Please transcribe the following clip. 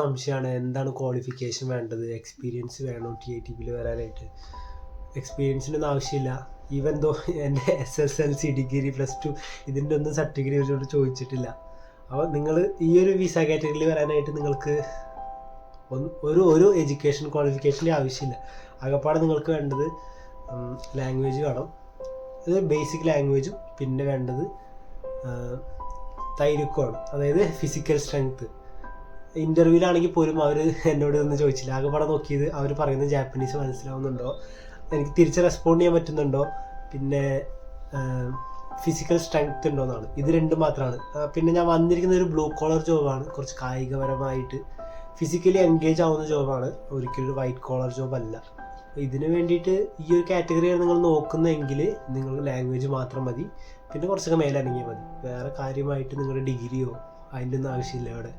സംശയമാണ് എന്താണ് ക്വാളിഫിക്കേഷൻ വേണ്ടത്? എക്സ്പീരിയൻസ് വേണോ ടി ഐ ടി പിയിൽ വരാനായിട്ട്? എക്സ്പീരിയൻസിനൊന്നും ആവശ്യമില്ല. ഈവൻ ദോ എന്റെ S S L C degree plus two ഇതിന്റെ ഒന്നും സർട്ടിഫിക്കറ്റ് ഇവരോട് ചോദിച്ചിട്ടില്ല. അപ്പോൾ നിങ്ങൾ ഈ ഒരു വിസ കാറ്റഗറിയിൽ വരാനായിട്ട് നിങ്ങൾക്ക് ഒരു ഒരു എഡ്യൂക്കേഷൻ ക്വാളിഫിക്കേഷന്റെ ആവശ്യമില്ല. ആകപ്പാടെ നിങ്ങൾക്ക് വേണ്ടത് ലാംഗ്വേജ് വേണം. ഇത് ബേസിക് ലാംഗ്വേജും പിന്നെ വേണ്ടത് തൈരുക്കമാണ് അതായത് ഫിസിക്കൽ സ്ട്രെങ്ത് ഇന്റർവ്യൂവിലാണെങ്കിൽ പോലും അവർ എന്നോട് ഒന്നും ചോദിച്ചില്ല. ആകെ പടം നോക്കിയത് അവർ പറയുന്ന ജാപ്പനീസ് മനസ്സിലാവുന്നുണ്ടോ? എനിക്ക് തിരിച്ച് റെസ്പോണ്ട് ചെയ്യാൻ പറ്റുന്നുണ്ടോ? പിന്നെ ഫിസിക്കൽ സ്ട്രെങ്ത് ഉണ്ടോ എന്നാണ് ഇത് രണ്ടും മാത്രമാണ് പിന്നെ ഞാൻ വന്നിരിക്കുന്ന ഒരു ബ്ലൂ കോളർ ജോബാണ് കുറച്ച് കായികപരമായിട്ട് ഫിസിക്കലി എൻഗേജ് ആവുന്ന ജോബാണ് ഒരിക്കലും ഒരു വൈറ്റ് കോളർ ജോബ് അല്ല. ഇതിന് വേണ്ടിയിട്ട് ഈ ഒരു കാറ്റഗറിയാണ് നിങ്ങൾ നോക്കുന്നതെങ്കിൽ നിങ്ങൾ ലാംഗ്വേജ് മാത്രം മതി. പിന്നെ കുറച്ചൊക്കെ മേലനങ്ങിയാൽ മതി. വേറെ കാര്യമായിട്ട് നിങ്ങളുടെ ഡിഗ്രിയോ അതിന്റെ ഒന്നും ആവശ്യമില്ല ഇവിടെ.